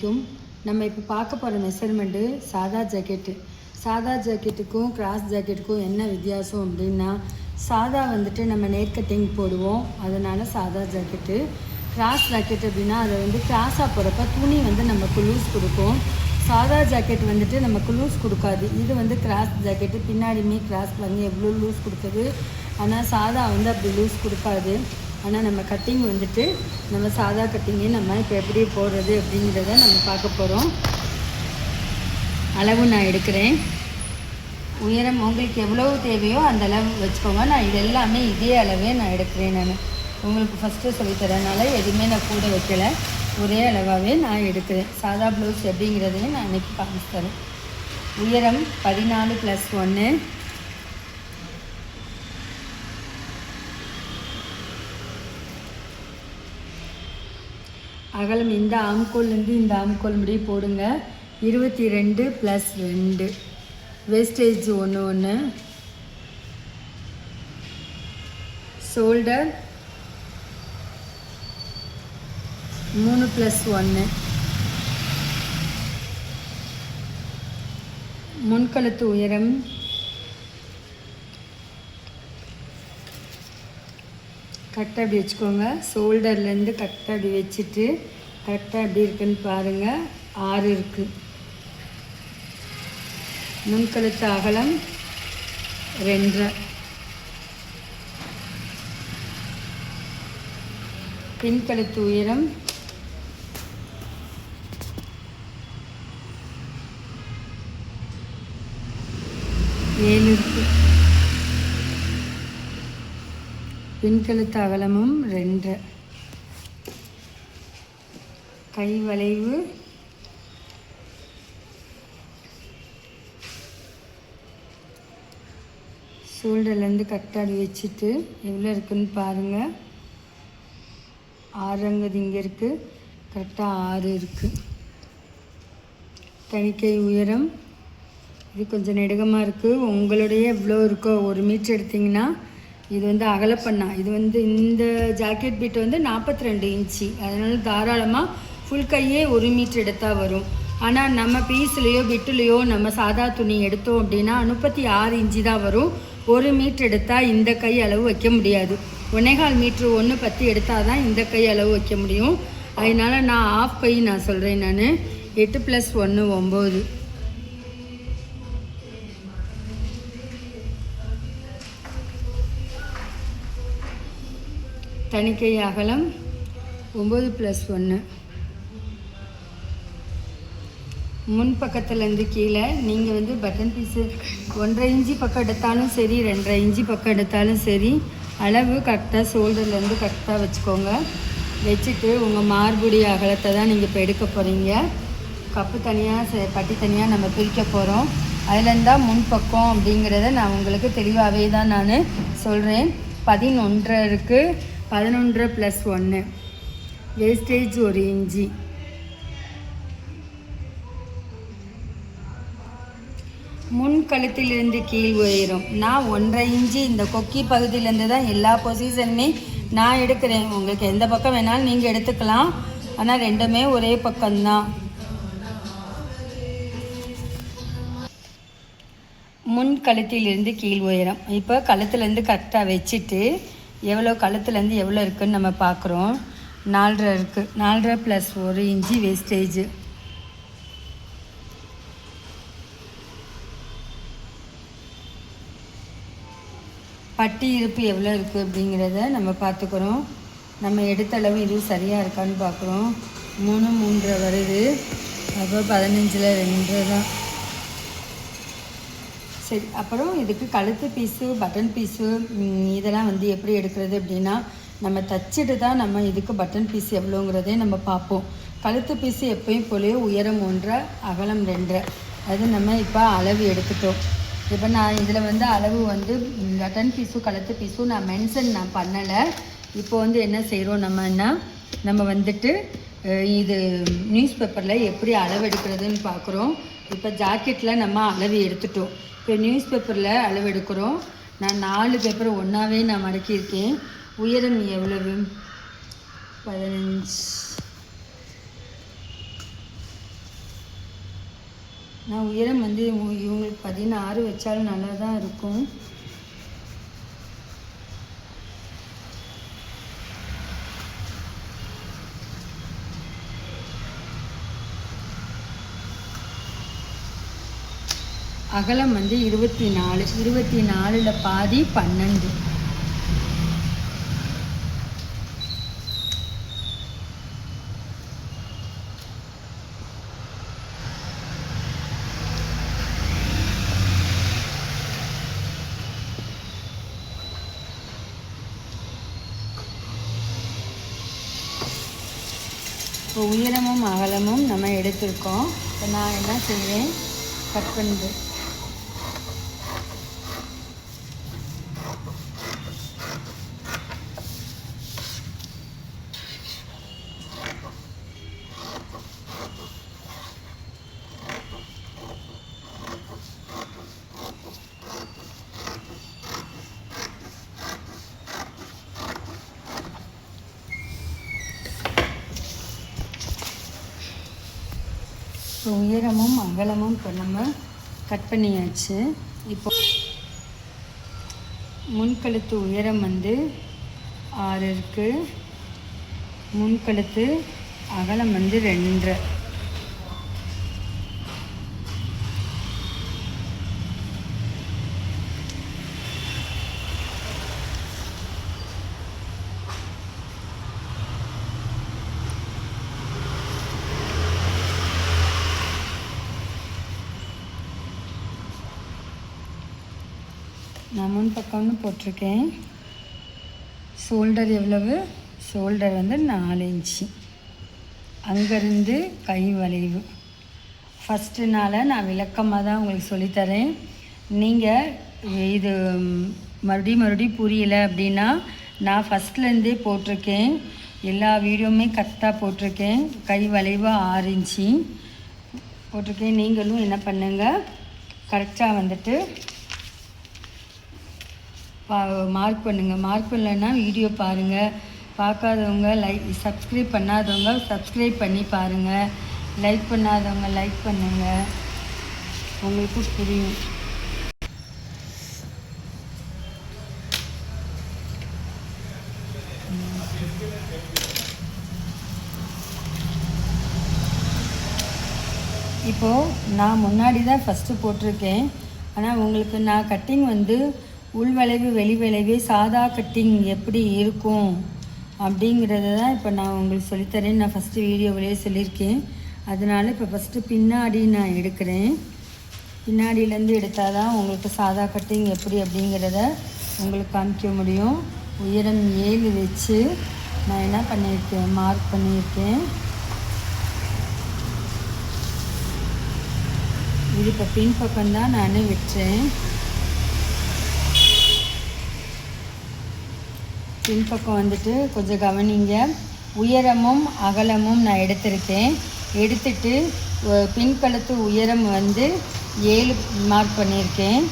அலைக்கும் நம்ம இப்போ பார்க்க போகிற மெஷர்மெண்ட்டு சாதா ஜாக்கெட்டு சாதா ஜாக்கெட்டுக்கும் கிராஸ் ஜாக்கெட்டுக்கும் என்ன வித்தியாசம் அப்படின்னா சாதா வந்துட்டு நம்ம நேர் கட்டிங் போடுவோம். அதனால் சாதா ஜாக்கெட்டு கிராஸ் ஜாக்கெட் அப்படின்னா அதை வந்து கிராஸாக போகிறப்ப துணி வந்து நமக்கு லூஸ் கொடுக்கும். சாதா ஜாக்கெட் வந்துட்டு நமக்கு லூஸ் கொடுக்காது. இது வந்து கிராஸ் ஜாக்கெட்டு பின்னாடியுமே கிராஸ் பண்ணி எவ்வளோ லூஸ் கொடுக்குது? ஆனால் சாதா வந்து அப்படி லூஸ் கொடுக்காது. ஆனால் நம்ம கட்டிங் வந்துட்டு நம்ம சாதா கட்டிங்கு நம்ம இப்போ எப்படி போடுறது அப்படிங்கிறத நம்ம பார்க்க போகிறோம் அளவு நான் எடுக்கிறேன். உயரம் உங்களுக்கு எவ்வளோ தேவையோ அந்த அளவு வச்சுக்கோங்க. நான் இது எல்லாமே இதே அளவே நான் எடுக்கிறேன் நான். உங்களுக்கு ஃபஸ்ட்டு சொல்லித்தரனால எதுவுமே நான் கூட வைக்கலை. ஒரே அளவாகவே நான் எடுக்கிறேன். சாதா ப்ளவுஸ் எப்படிங்கிறதையும் நான் இன்றைக்கி காமிச்சு தரேன். உயரம் பதினாலு ப்ளஸ் ஒன்று அகலம் இந்த ஆம்கோல்லேருந்து இந்த ஆம்கோல் முடிய போடுங்க. இருபத்தி ரெண்டு ப்ளஸ் ரெண்டு. வேஸ்டேஜ் ஒன்று ஒன்று ஷோல்டர் மூணு ப்ளஸ் ஒன்று முன்கழுத்து உயரம். கரெக்டாக அப்படி வச்சுக்கோங்க. ஷோல்டர்லேருந்து கரெக்டாக அப்படி வச்சுட்டு கரெக்டாக எப்படி இருக்குன்னு பாருங்கள் ஆறு இருக்குது நுண்கழுத்து அகலம் ரெண்டரை. பின்கழுத்து உயரம் ஏழு இருக்குது பின்கழுத்து அகலமும் ரெண்டு. கை வளைவு. ஷோல்டர்லேருந்து கரெக்டாக வச்சுட்டு எவ்வளோ இருக்குன்னு பாருங்கள் ஆறுங்கிறது இங்கே இருக்குது கரெக்டாக ஆறு இருக்குது தணிக்கை உயரம். இது கொஞ்சம் நெடுகமாக இருக்குது உங்களுடைய எவ்வளோ இருக்கோ ஒரு மீட்டர் எடுத்திங்கன்னா இது வந்து அகலப்பண்ணா. இது வந்து இந்த ஜாக்கெட் பீட் வந்து நாற்பத்தி ரெண்டு இன்ச்சு. அதனால தாராளமாக ஃபுல் கையே ஒரு மீட்டர் எடுத்தால் வரும். ஆனால் நம்ம பீஸ்லேயோ பிட்டுலேயோ நம்ம சாதா துணி எடுத்தோம் அப்படின்னா முப்பத்தி ஆறு இன்ச்சு தான் வரும். ஒரு மீட்ரு எடுத்தால் இந்த கை அளவு வைக்க முடியாது. ஒன்னேகால் மீட்ரு ஒன்று பத்து எடுத்தால் தான் இந்த கை அளவு வைக்க முடியும். அதனால நான் ஆஃப் கை நான் சொல்கிறேன் நான். எட்டு ப்ளஸ் ஒன்று ஒம்பது. தணிக்கை அகலம் ஒம்பது ப்ளஸ் ஒன்று முன் பக்கத்துலேருந்து கீழே நீங்கள் வந்து பட்டன் பீஸு ஒன்றரை இன்ச்சி பக்கம் எடுத்தாலும் சரி ரெண்டரை இன்ச்சி பக்கம் எடுத்தாலும் சரி அளவு கரெக்டாக ஷோல்டர்லேருந்து கரெக்டாக வச்சுக்கோங்க. வச்சுட்டு உங்கள் மார்புடி அகலத்தை தான் நீங்கள் இப்போ எடுக்க போகிறீங்க கப்பு தனியாக பட்டி தனியாக நம்ம பிரிக்க போகிறோம் அதுலேருந்தா முன் பக்கம் அப்படிங்கிறத நான் உங்களுக்கு தெளிவாகவே தான் நான் சொல்கிறேன் பதினொன்றரை இருக்குது பதினொன்று ப்ளஸ் ஒன்று வேஸ்டேஜ் ஒரு இஞ்சி முன் கழுத்திலிருந்து கீழ் உயரும். நான் ஒன்றரை இஞ்சி இந்த கொக்கி பகுதியிலேருந்து தான் எல்லா பொசிஷனுமே நான் எடுக்கிறேன். உங்களுக்கு எந்த பக்கம் வேணாலும் நீங்கள் எடுத்துக்கலாம். ஆனால் ரெண்டுமே ஒரே பக்கம்தான். முன் கழுத்திலிருந்து கீழ் உயரம். இப்போ கழுத்துலேருந்து கரெக்டாக வச்சுட்டு எவ்வளோ கழுத்துலேருந்து எவ்வளோ இருக்குன்னு நம்ம பார்க்குறோம். நாலரை இருக்குது நாலரை ப்ளஸ் ஒரு இன்ச்சி வேஸ்டேஜ் பட்டி இருப்பு எவ்வளோ இருக்குது அப்படிங்கிறத நம்ம பார்த்துக்குறோம். நம்ம எடுத்த அளவு இது சரியாக இருக்கான்னு பார்க்குறோம். மூணு மூன்றரை வருது. அப்போ பதினஞ்சில் ரெண்டு தான். சரி அப்புறம் இதுக்கு கழுத்து பீஸு பட்டன் பீஸு இதெல்லாம் வந்து எப்படி எடுக்கிறது அப்படின்னா நம்ம தச்சுட்டு தான் நம்ம இதுக்கு பட்டன் பீஸ் எவ்வளோங்கிறதே நம்ம பார்ப்போம். கழுத்து பீஸு எப்பயும் போலே உயரம் ஒன்றரை அகலம் ரெண்டரை. அது நம்ம இப்போ அளவு எடுத்துட்டோம். இப்போ நான் இதில் வந்து அளவு வந்து பட்டன் பீஸும் கழுத்து பீஸும் நான் மென்ஷன் நான் பண்ணலை. இப்போ வந்து என்ன செய்கிறோம் நம்மன்னா நம்ம வந்துட்டு இது நியூஸ் பேப்பரில் எப்படி அளவு எடுக்கிறதுன்னு பார்க்குறோம் இப்போ ஜாக்கெட்டில் நம்ம அளவு எடுத்துட்டோம். இப்போ நியூஸ் பேப்பரில் அளவெடுக்கிறோம். நான் நாலு பேப்பர் ஒன்றாவே நான் மடக்கியிருக்கேன். உயரம் எவ்வளவு? பதினஞ்சு. நான் உயரம் வந்து இவங்களுக்கு பதினாறு வச்சாலும் நல்லா தான் இருக்கும். அகலம் வந்து இருபத்தி நாலு இருபத்தி நாலில் பாதி பன்னெண்டு. இப்போ உயரமும் அகலமும் நம்ம எடுத்திருக்கோம். இப்போ நான் என்ன செய்வேன்? கட் பண்ணுது ஸோ உயரமும் அகலமும் இப்போ நம்ம கட் பண்ணியாச்சு. இப்போ முன்கழுத்து உயரம் வந்து ஆறு இருக்குது முன்கழுத்து அகலம் வந்து ரெண்டு நான் முன் பக்கம்னு போட்டிருக்கேன். ஷோல்டர் எவ்வளவு? ஷோல்டர் வந்து நாலு இன்ச்சு. அங்கேருந்து கை வளைவு. ஃபஸ்ட்டு நான் விளக்கமாக தான் உங்களுக்கு சொல்லித்தரேன். நீங்கள் இது மறுபடியும் மறுபடியும் புரியல அப்படின்னா நான் ஃபஸ்ட்லேருந்தே போட்டிருக்கேன். எல்லா வீடியோவுமே கரெக்டாக போட்டிருக்கேன். கை வளைவு ஆறு இன்ச்சு. போட்டிருக்கேன். நீங்களும் என்ன பண்ணுங்கள் கரெக்டாக வந்துட்டு பா மார்க் பண்ணுங்கள் மார்க் பண்ணலைன்னா வீடியோ பாருங்கள் பார்க்காதவங்க லைக் சப்ஸ்கிரைப் பண்ணாதவங்க சப்ஸ்கிரைப் பண்ணி பாருங்கள் லைக் பண்ணாதவங்க லைக் பண்ணுங்கள் உங்களுக்கும் புரியும். இப்போது நான் முன்னாடி தான் ஃபஸ்ட்டு போட்டிருக்கேன். ஆனால் உங்களுக்கு நான் கட்டிங் வந்து உள்வளைவு வெளிவளைவு சாதா கட்டிங் எப்படி இருக்கும் அப்படிங்கிறத தான் இப்போ நான் உங்களுக்கு சொல்லித்தரேன். நான் ஃபஸ்ட்டு வீடியோவிலேயே சொல்லியிருக்கேன். அதனால இப்போ ஃபஸ்ட்டு பின்னாடி நான் எடுக்கிறேன். பின்னாடியிலேருந்து எடுத்தால் தான் உங்களுக்கு சாதா கட்டிங் எப்படி அப்படிங்கிறத உங்களுக்கு காமிக்க முடியும். உயரம் ஏழு வச்சு நான் என்ன பண்ணியிருக்கேன்? மார்க் பண்ணியிருக்கேன். இது இப்போ பின்பக்கம் தான் நான் விட்டேன் பின்பக்கம் வந்துட்டு கொஞ்சம் கவனிங்க. உயரமும் அகலமும் நான் எடுத்திருக்கேன். எடுத்துட்டு பின்கழுத்து உயரம் வந்து ஏழு மார்க் பண்ணியிருக்கேன்.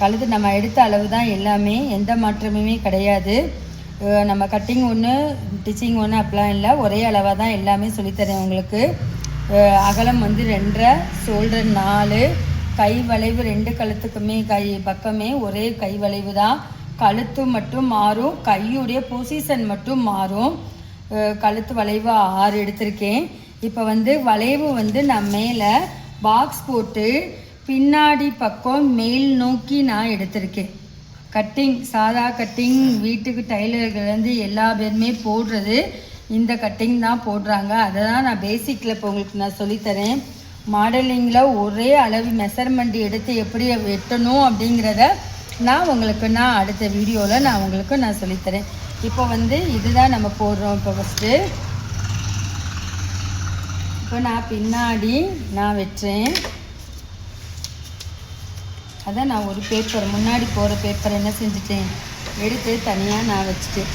கழுத்து நம்ம எடுத்த அளவு தான் எல்லாமே எந்த மாற்றமுமே கிடையாது. நம்ம கட்டிங் ஒன்று டிச்சிங் ஒன்று அப்படிலாம் இல்லை. ஒரே அளவாக தான் எல்லாமே சொல்லித்தரேன் உங்களுக்கு. அகலம் வந்து ரெண்டரை ஷோல்டர் நாலு கை வளைவு ரெண்டு கழுத்துக்குமே கை பக்கமே ஒரே கை வளைவு தான். கழுத்து மட்டும் மாறும் கையுடைய பொசிஷன் மட்டும் மாறும். கழுத்து வளைவு ஆறு எடுத்திருக்கேன். இப்போ வந்து வளைவு வந்து நான் மேலே பாக்ஸ் போட்டு பின்னாடி பக்கம் மேல் நோக்கி நான் எடுத்திருக்கேன். கட்டிங் சாதா கட்டிங் வீட்டுக்கு டைலர்கள்லேருந்து வந்து எல்லா பேருமே போடுறது. இந்த கட்டிங் தான் போடுறாங்க. அதை தான் நான் பேசிக்கில் இப்போ உங்களுக்கு நான் சொல்லித்தரேன். மாடலிங்கில் ஒரே அளவு மெஷர்மெண்ட் எடுத்து எப்படி வெட்டணும் அப்படிங்கிறத நான் உங்களுக்கு நான் அடுத்த வீடியோவில் நான் உங்களுக்கு நான் சொல்லித்தரேன். இப்போ வந்து இதுதான் நம்ம போடுறோம் இப்போ ஃபஸ்ட்டு இப்போ நான் பின்னாடி நான் வெட்டுறேன். அதான் நான் ஒரு பேப்பர் முன்னாடி போகிற பேப்பர் என்ன செஞ்சுட்டேன்? எடுத்து தனியாக நான் வச்சுட்டேன்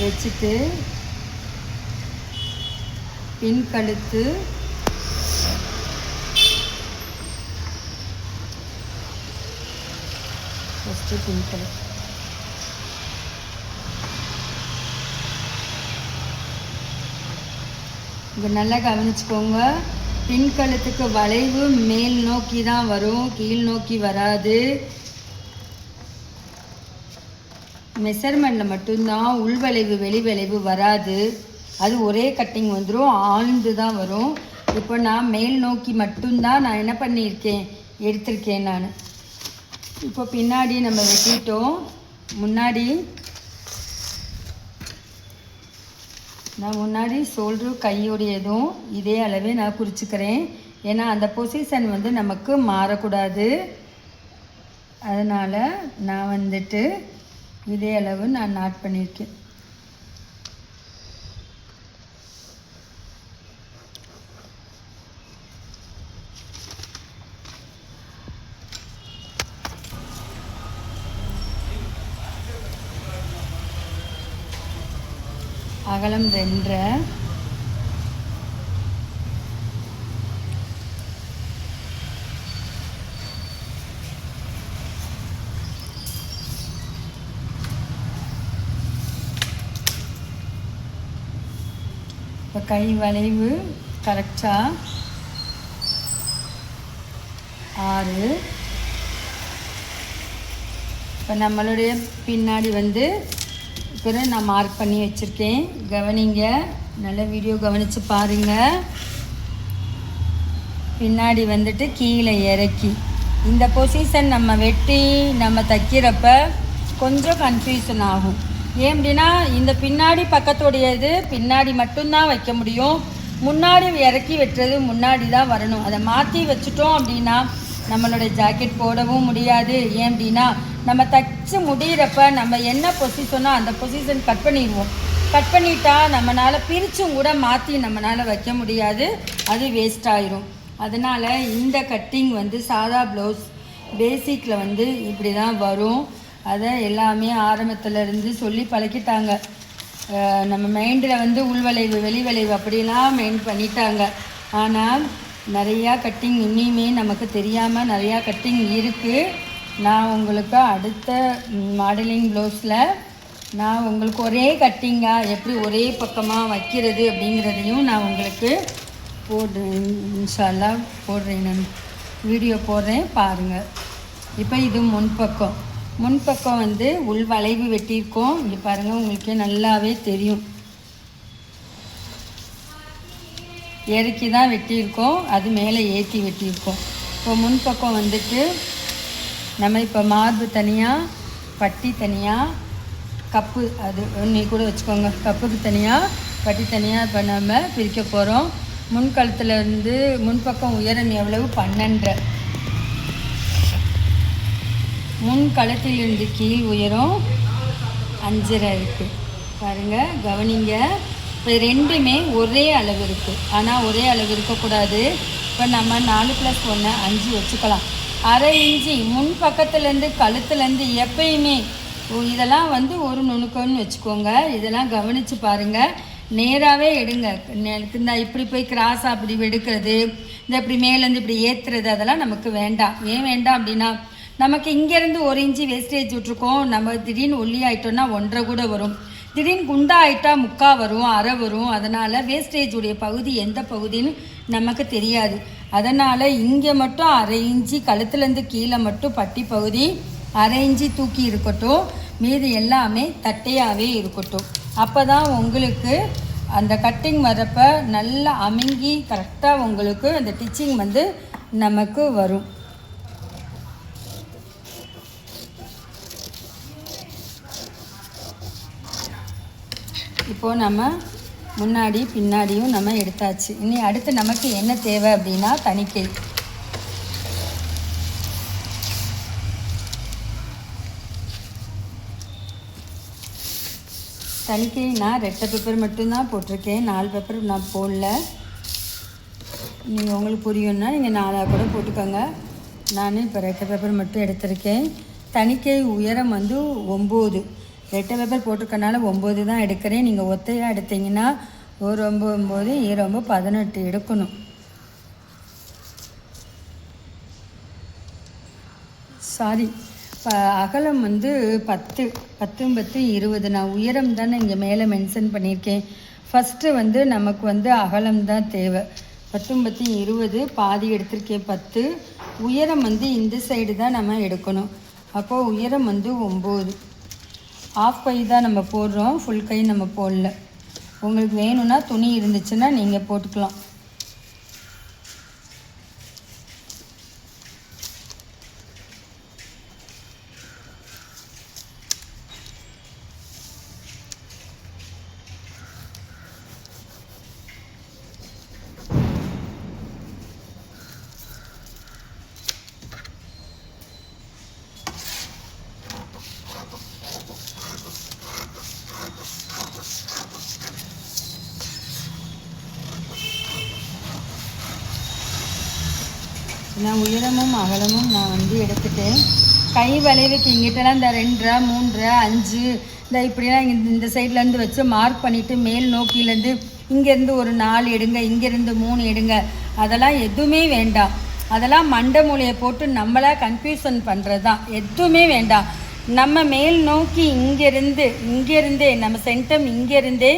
வச்சுட்டு பின் கழுத்து ஃபஸ்ட்டு நல்லா கவனிச்சுக்கோங்க. பின்கழுத்துக்கு வளைவு மேல் நோக்கி தான் வரும். கீழ் நோக்கி வராது. மெஷர்மெண்ட்டில் மட்டும்தான் உள்வளைவு வெளிவளைவு வராது. அது ஒரே கட்டிங் வந்துடும் ஆழ்ந்து தான் வரும். இப்போ நான் மேல் நோக்கி மட்டும்தான் நான் என்ன பண்ணியிருக்கேன்? எடுத்திருக்கேன் நான். இப்போ பின்னாடி நம்ம வெட்டிட்டோம். முன்னாடி. நான் முன்னாடி ஷோல்டரு கையுடையதும் இதே அளவே நான் குறிச்சிக்கிறேன். ஏன்னா அந்த பொசிஷன் வந்து நமக்கு மாறக்கூடாது. அதனால் நான் வந்துட்டு இதே அளவு நான் நாட் பண்ணியிருக்கேன். அகலம் ரெண்டரை இப்போ கை வளைவு கரெக்டாக ஆறு. இப்போ நம்மளுடைய பின்னாடி வந்து இப்போ நான் மார்க் பண்ணி வச்சுருக்கேன். கவனிங்க. நல்ல வீடியோ கவனித்து பாருங்கள் பின்னாடி வந்துட்டு கீழே இறக்கி. இந்த பொசிஷன் நம்ம வெட்டி நம்ம தைக்கிறப்ப கொஞ்சம் கன்ஃபியூஷன் ஆகும். ஏன் அப்படின்னா இந்த பின்னாடி பக்கத்துடையது பின்னாடி மட்டும்தான் வைக்க முடியும். முன்னாடி இறக்கி வெட்டுறது முன்னாடி தான் வரணும். அதை மாற்றி வச்சுட்டோம் அப்படின்னா நம்மளுடைய ஜாக்கெட் போடவும் முடியாது. ஏன் அப்படின்னா நம்ம தைச்சு முடிகிறப்ப நம்ம என்ன பொசிஷனோ அந்த பொசிஷன் கட் பண்ணிடுவோம். கட் பண்ணிட்டா நம்மளால் பிரிச்சும் கூட மாற்றி நம்மளால் வைக்க முடியாது. அது வேஸ்ட் ஆயிரும். அதனால் இந்த கட்டிங் வந்து சாதா ப்ளவுஸ் பேசிக்கில் வந்து இப்படி தான் வரும். அதை எல்லாமே ஆரம்பத்தில் இருந்து சொல்லி பழக்கிட்டாங்க. நம்ம மைண்டில் வந்து உள்வளைவு வெளிவளைவு அப்படிலாம் மெயின் பண்ணிட்டாங்க. ஆனால் நிறையா கட்டிங் இன்னியுமே நமக்கு தெரியாமல் நிறையா கட்டிங் இருக்குது நான் உங்களுக்கு அடுத்த மாடலிங் ப்ளவுஸில் நான் உங்களுக்கு ஒரே கட்டிங்காக எப்படி ஒரே பக்கமாக வைக்கிறது அப்படிங்கிறதையும் நான் உங்களுக்கு போடுறேன். இன்ஷால்லாம் போடுறேன் நான். வீடியோ போடுறேன் பாருங்கள் இப்போ இது முன்பக்கம். முன்பக்கம் வந்து உள் வளைவு வெட்டியிருக்கோம். இங்கே பாருங்கள் உங்களுக்கே நல்லாவே தெரியும். இறக்கி தான் வெட்டியிருக்கோம். அது மேலே ஏற்றி வெட்டியிருக்கோம். இப்போ முன்பக்கம் வந்துட்டு நம்ம இப்போ மார்பு தனியாக பட்டி தனியாக கப்பு அது ஒன்று கூட வச்சுக்கோங்க. கப்புக்கு தனியாக பட்டி தனியாக இப்போ நம்ம பிரிக்க போகிறோம் முன் இருந்து முன்பக்கம் உயரம் எவ்வளவு? பன்னெண்டு முன் கழுத்திலிருந்து கீழ் உயரம் அஞ்சரை இருக்குது பாருங்கள் கவனிங்க. இப்போ ரெண்டுமே ஒரே அளவு இருக்குது ஆனால் ஒரே அளவு இருக்கக்கூடாது. இப்போ நம்ம நாலு ப்ளஸ் ஒன்று அஞ்சு வச்சுக்கலாம். அரை இஞ்சி முன் பக்கத்துலேருந்து கழுத்துலேருந்து எப்பயுமே. ஓ, இதெல்லாம் வந்து ஒரு நுணுக்கம்னு வச்சுக்கோங்க. இதெல்லாம் கவனித்து பாருங்கள் நேராகவே எடுங்க. எனக்கு இந்த இப்படி போய் கிராஸாக அப்படி எடுக்கிறது இந்த இப்படி மேலேருந்து இப்படி ஏற்றுறது அதெல்லாம் நமக்கு வேண்டாம். ஏன் வேண்டாம் அப்படின்னா நமக்கு இங்கேருந்து ஒரு இன்ச்சு வேஸ்டேஜ் விட்ருக்கோம் நம்ம திடீர்னு ஒல்லி ஆகிட்டோன்னா ஒன்றரை கூட வரும். திடீர்னு குண்டா ஆகிட்டா முக்கா வரும் அரை வரும். அதனால் வேஸ்டேஜ் உடைய பகுதி எந்த பகுதின்னு நமக்கு தெரியாது. அதனால் இங்கே மட்டும் அரை இஞ்சி கழுத்துலேருந்து கீழே மட்டும் பட்டி பகுதி அரை இஞ்சி தூக்கி இருக்கட்டும். மீதி எல்லாமே தட்டையாகவே இருக்கட்டும். அப்போ தான் உங்களுக்கு அந்த கட்டிங் வரப்போ நல்லா அமுங்கி கரெக்டாக உங்களுக்கு அந்த டிச்சிங் வந்து நமக்கு வரும். இப்போது நம்ம முன்னாடி பின்னாடியும் நம்ம எடுத்தாச்சு. இனி அடுத்து நமக்கு என்ன தேவை அப்படின்னா தணிக்கை. தணிக்கை நான் ரெட்டை பேப்பர் மட்டும்தான் போட்டிருக்கேன். நாலு பேப்பர் நான் போடல. நீங்கள் உங்களுக்கு புரியும்னா நீங்கள் நாலாக கூட போட்டுக்கோங்க. நான் இப்போ ரெட்டை பேப்பர் மட்டும் எடுத்திருக்கேன். தணிக்கை உயரம் வந்து ஒம்பது. எட்டு பேப்பர் போட்டிருக்கனால ஒம்பது தான் எடுக்கிறேன். நீங்கள் ஒத்தையாக எடுத்தீங்கன்னா ஒரு ஒம்பது ஒம்பது ஈரொம்பது பதினெட்டு எடுக்கணும். சாரி இப்போ அகலம் வந்து பத்து பத்தும் பத்து இருபது. நான் உயரம் தானே இங்கே மேலே மென்ஷன் பண்ணியிருக்கேன். ஃபஸ்ட்டு வந்து நமக்கு வந்து அகலம் தான் தேவை. பத்தும் பத்து இருபது பாதி எடுத்திருக்கேன் பத்து. உயரம் வந்து இந்த சைடு தான் நம்ம எடுக்கணும். அப்போது உயரம் வந்து ஒம்பது ஆஃப் கை தான் நம்ம போடுறோம் ஃபுல் கை நம்ம போடல. உங்களுக்கு வேணும்னா துணி இருந்துச்சுன்னா நீங்கள் போட்டுக்கலாம். நான் உயரமும் அகலமும் நான் வந்து எடுத்துட்டேன். கை வளைவுக்கு இங்கிட்டலாம் இந்த ரெண்டரை மூன்றரை அஞ்சு இந்த இப்படிலாம் இந்த இந்த சைட்லேருந்து வச்சு மார்க் பண்ணிவிட்டு மேல் நோக்கிலேருந்து இங்கேருந்து ஒரு நாலு எடுங்க இங்கேருந்து மூணு எடுங்க. அதெல்லாம் எதுவுமே வேண்டாம். அதெல்லாம் மண்டை மூலையை போட்டு நம்மளாக கன்ஃபியூஷன் பண்ணுறது தான் எதுவுமே வேண்டாம். நம்ம மேல் நோக்கி இங்கேருந்து இங்கேருந்தே நம்ம சென்டம் இங்கேருந்தே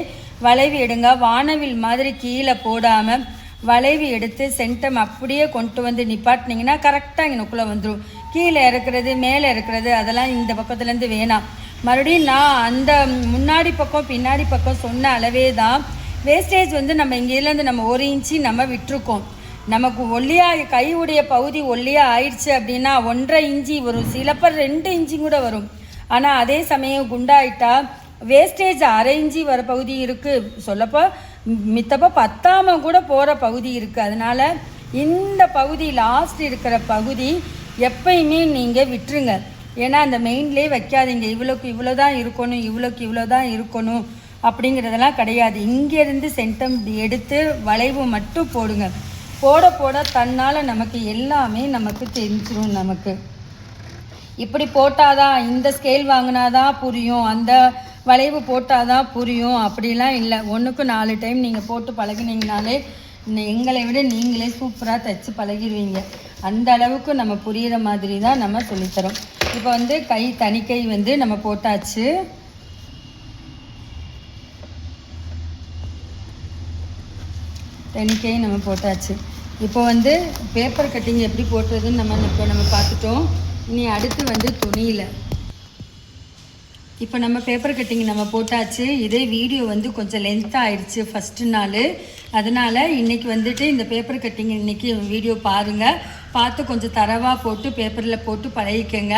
வளைவு எடுங்க. வானவில் மாதிரி கீழே போடாமல் வளைவு எடுத்து சென்டம் அப்படியே கொண்டு வந்து நிப்பாட்டினீங்கன்னா கரெக்டாக இங்கனுக்குள்ளே வந்துடும் கீழே இருக்கிறது மேலே இருக்கிறது அதெல்லாம் இந்த பக்கத்துலேருந்து வேணாம். மறுபடியும் நான் அந்த முன்னாடி பக்கம் பின்னாடி பக்கம் சொன்ன அளவே தான் வேஸ்டேஜ் வந்து நம்ம இங்கேருந்து நம்ம ஒரு இன்ச்சு நம்ம விட்டுருக்கோம். நமக்கு ஒல்லியாக கையுடைய பகுதி ஒல்லியாக ஆயிடுச்சு அப்படின்னா ஒன்றரை இஞ்சி வரும். சிலப்பர் ரெண்டு இஞ்சி கூட வரும். ஆனால் அதே சமயம் குண்டாயிட்டா வேஸ்டேஜ் அரை இஞ்சி வர பகுதி இருக்குது சொல்லப்போ மித்தப்போ பத்தாம கூட போகிற பகுதி இருக்குது அதனால் இந்த பகுதி லாஸ்ட் இருக்கிற பகுதி எப்பயுமே நீங்கள் விட்டுருங்க. ஏன்னா அந்த மெயின்லேயே வைக்காதீங்க. இவ்வளோக்கு இவ்வளோ தான் இருக்கணும் இவ்வளோக்கு இவ்வளோ தான் இருக்கணும் அப்படிங்கிறதெல்லாம் கிடையாது. இங்கேருந்து சென்டம் எடுத்து வளைவு மட்டும் போடுங்க. போட போட தன்னால் நமக்கு எல்லாமே நமக்கு தெரிஞ்சிடும் நமக்கு. இப்படி போட்டாதான் இந்த ஸ்கேல் வாங்கினாதான் புரியும். அந்த வளைவு போட்டாதான் புரியும். அப்படிலாம் இல்லை. ஒன்றுக்கு நாலு டைம் நீங்கள் போட்டு பழகினீங்கனாலே எங்களை விட நீங்களே சூப்பராக தைச்சு பழகிடுவீங்க அந்த அளவுக்கு நம்ம புரிகிற மாதிரி தான் நம்ம சொல்லித்தரோம். இப்போ வந்து கை தனிக்கை வந்து நம்ம போட்டாச்சு. தனிக்கை நம்ம போட்டாச்சு. இப்போ வந்து பேப்பர் கட்டிங் எப்படி போட்டுறதுன்னு நம்ம இப்போ நம்ம பார்த்துட்டோம். இனி அடுத்து வந்து துணியில். இப்போ நம்ம பேப்பர் கட்டிங் நம்ம போட்டாச்சு. இதே வீடியோ வந்து கொஞ்சம் லென்த்தாக ஆயிடுச்சு ஃபஸ்ட்டு நாள். அதனால் இன்றைக்கி வந்துட்டு இந்த பேப்பர் கட்டிங் இன்றைக்கி வீடியோ பாருங்கள் பார்த்து கொஞ்சம் தரவாக போட்டு பேப்பரில் போட்டு பழகிக்கங்க.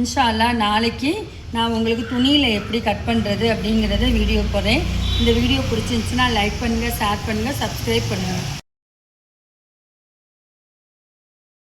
இன்ஷால்லா நாளைக்கு நான் உங்களுக்கு துணியில் எப்படி கட் பண்ணுறது அப்படிங்கிறத வீடியோ போடுறேன். இந்த வீடியோ பிடிச்சிருந்துச்சுன்னா லைக் பண்ணுங்கள் ஷேர் பண்ணுங்கள் சப்ஸ்கிரைப் பண்ணுங்கள்